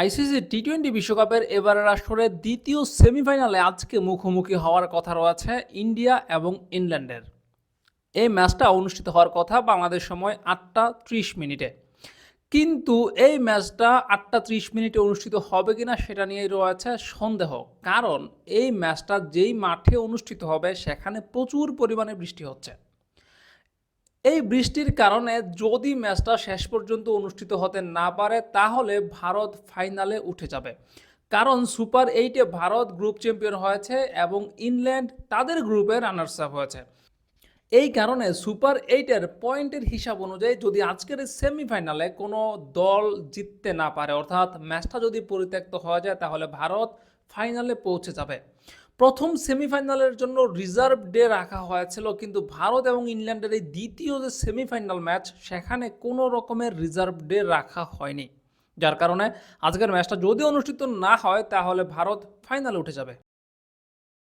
ICC T twenty বিশ্বকাপের এবারের আসরের দ্বিতীয় সেমিফাইনালে আজকে মুখোমুখি হওয়ার কথা রয়েছে ইন্ডিয়া এবং ইংল্যান্ডের। এই ম্যাচটা অনুষ্ঠিত হওয়ার কথা বাংলাদেশ সময় আটটা ত্রিশ মিনিটে। কিন্তু এই ম্যাচটা আটটা ত্রিশ মিনিটে অনুষ্ঠিত হবে কিনা সেটা নিয়েই রয়েছে সন্দেহ। কারণ এই ম্যাচটা যেই মাঠে অনুষ্ঠিত হবে সেখানে প্রচুর পরিমাণে বৃষ্টি হচ্ছে। এই বৃষ্টির কারণে যদি ম্যাচটা শেষ পর্যন্ত অনুষ্ঠিত হতে না পারে, তাহলে ভারত ফাইনালে উঠে যাবে। কারণ সুপার এইটে ভারত গ্রুপ চ্যাম্পিয়ন হয়েছে এবং ইংল্যান্ড তাদের গ্রুপে রানার্স আপ হয়েছে। এই কারণে সুপার এইটের পয়েন্টের হিসাব অনুযায়ী যদি আজকের সেমিফাইনালে কোনো দল জিততে না পারে, অর্থাৎ ম্যাচটা যদি পরিত্যক্ত হওয়া যায়, তাহলে ভারত ফাইনালে পৌঁছে যাবে। প্রথম সেমিফাইনালের জন্য রিজার্ভ ডে রাখা হয়েছিল, কিন্তু ভারত এবং ইংল্যান্ডের এই দ্বিতীয় যে সেমিফাইনাল ম্যাচ, সেখানে কোনো রকমের রিজার্ভ ডে রাখা হয়নি। যার কারণে আজকের ম্যাচটা যদি অনুষ্ঠিত না হয়, তাহলে ভারত ফাইনালে উঠে যাবে।